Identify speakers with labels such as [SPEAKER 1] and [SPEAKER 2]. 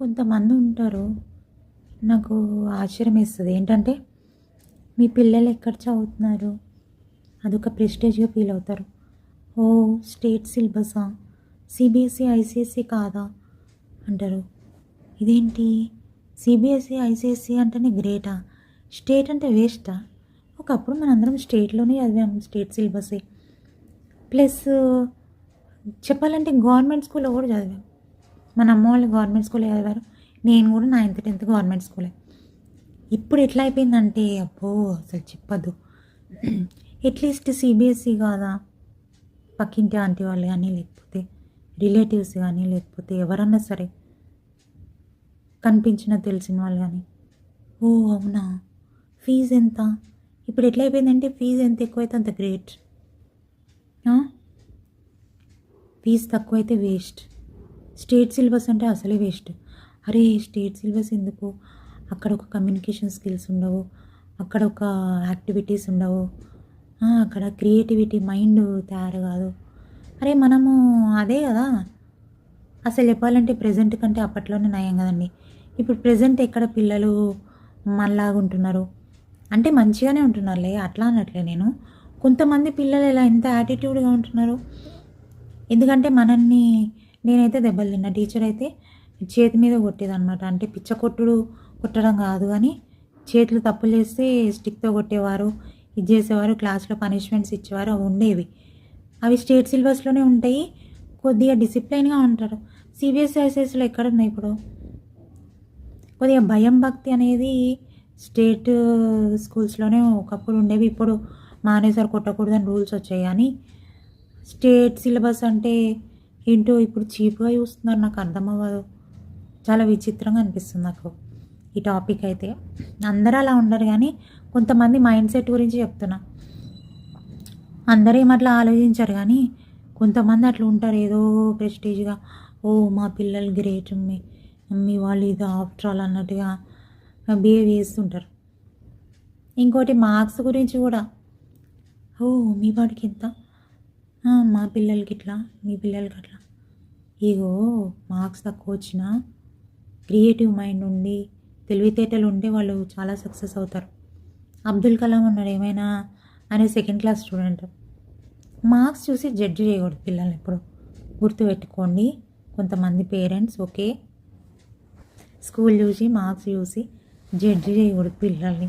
[SPEAKER 1] కొంతమంది ఉంటారు. నాకు ఆశ్చర్యం వేస్తుంది. ఏంటంటే మీ పిల్లలు ఎక్కడ చదువుతున్నారు? అదొక ప్రెస్టేజ్గా ఫీల్ అవుతారు. ఓ స్టేట్ సిలబసా? సిబిఎస్ఈ ఐసిఎస్సి కాదా? అంటారు. ఇదేంటి? సిబిఎస్ఈ ఐసిఎస్సి అంటేనే గ్రేటా? స్టేట్ అంటే వేస్టా? ఒకప్పుడు మనందరం స్టేట్లోనే చదివాము స్టేట్ సిలబసే. ప్లస్ చెప్పాలంటే గవర్నమెంట్ స్కూల్లో కూడా చదివాం. మన అమ్మ వాళ్ళు గవర్నమెంట్ స్కూల్ చదివారు నేను కూడా నైన్త్ టెన్త్ గవర్నమెంట్ స్కూలే ఇప్పుడు ఎట్లా అయిపోయిందంటే అబ్బో అసలు చెప్పద్దు. అట్లీస్ట్ సిబిఎస్ఈ కాదా? పక్కింటి ఆంటీ వాళ్ళు కానీ లేకపోతే రిలేటివ్స్ కానీ లేకపోతే ఎవరన్నా సరే కనిపించిన తెలిసిన వాళ్ళు కానీ ఓ అవునా? ఫీజు ఎంత? ఇప్పుడు ఎట్లా అయిపోయిందంటే ఫీజు ఎంత ఎక్కువైతే అంత గ్రేట్ ఫీజు తక్కువైతే వేస్ట్ స్టేట్ సిలబస్ అంటే అసలే వేస్ట్. అరే స్టేట్ సిలబస్ ఎందుకు? అక్కడ ఒక కమ్యూనికేషన్ స్కిల్స్ ఉండవు. అక్కడ ఒక యాక్టివిటీస్ ఉండవు. అక్కడ క్రియేటివిటీ మైండ్ తయారు కాదు అరే మనము అదే కదా. అసలు చెప్పాలంటే ప్రజెంట్ కంటే అప్పట్లోనే నయం కదండి. ఇప్పుడు ప్రజెంట్ ఎక్కడ పిల్లలు మనలాగా ఉంటున్నారు? అంటే మంచిగానే ఉంటున్నారులే అట్లా అనట్లే నేను. కొంతమంది పిల్లలు ఇలా ఎంత యాటిట్యూడ్గా ఉంటున్నారు. ఎందుకంటే మనల్ని నేనైతే దెబ్బలు తిన్నా టీచర్ అయితే చేతి మీద కొట్టేదన్నమాట. అంటే పిచ్చ కొట్టుడు కొట్టడం కాదు కానీ చేతులు తప్పులు చేస్తే స్టిక్తో కొట్టేవారు ఇది చేసేవారు క్లాస్లో పనిష్మెంట్స్ ఇచ్చేవారు అవి ఉండేవి. అవి స్టేట్ సిలబస్లోనే ఉంటాయి. కొద్దిగా డిసిప్లైన్గా ఉంటారు. సిబిఎస్ఈ ఐసిఎస్లో ఎక్కడ ఉన్నాయి ఇప్పుడు? కొద్దిగా భయం భక్తి అనేది స్టేట్ స్కూల్స్లోనే ఒకప్పుడు ఉండేవి. ఇప్పుడు మానేసారు కొట్టకూడదని రూల్స్ వచ్చాయి కానీ స్టేట్ సిలబస్ అంటే ఏంటో ఇప్పుడు చీప్గా చూస్తున్నారు నాకు అర్థం అవ్వదు. చాలా విచిత్రంగా అనిపిస్తుంది నాకు ఈ టాపిక్ అయితే. అందరూ అలా ఉండరు కానీ కొంతమంది మైండ్ సెట్ గురించి చెప్తున్నా. అందరూ ఏం అట్లా కానీ కొంతమంది అట్లా ఉంటారు ఏదో ప్రెస్టీజ్గా ఓ మా పిల్లలు గ్రేట్ మీ మీ వాళ్ళు ఇది ఆఫ్టర్ ఆల్ అన్నట్టుగా బిహేవ్ చేస్తుంటారు. ఇంకోటి మార్క్స్ గురించి కూడా ఓ మీ వాడికి ఎంత మా పిల్లలకి ఇట్లా మీ పిల్లలకి అట్లా ఇగో మార్క్స్ తక్కువ వచ్చినా క్రియేటివ్ మైండ్ ఉండి తెలివితేటలు ఉంటే వాళ్ళు చాలా సక్సెస్ అవుతారు. అబ్దుల్ కలాం అన్నాడు ఏమైనా? అనే సెకండ్ క్లాస్ స్టూడెంట్. మార్క్స్ చూసి జడ్జి చేయకూడదు పిల్లల్ని ఎప్పుడు. గుర్తుపెట్టుకోండి కొంతమంది పేరెంట్స్ ఓకే? స్కూల్ చూసి మార్క్స్ చూసి జడ్జి చేయకూడదు పిల్లల్ని.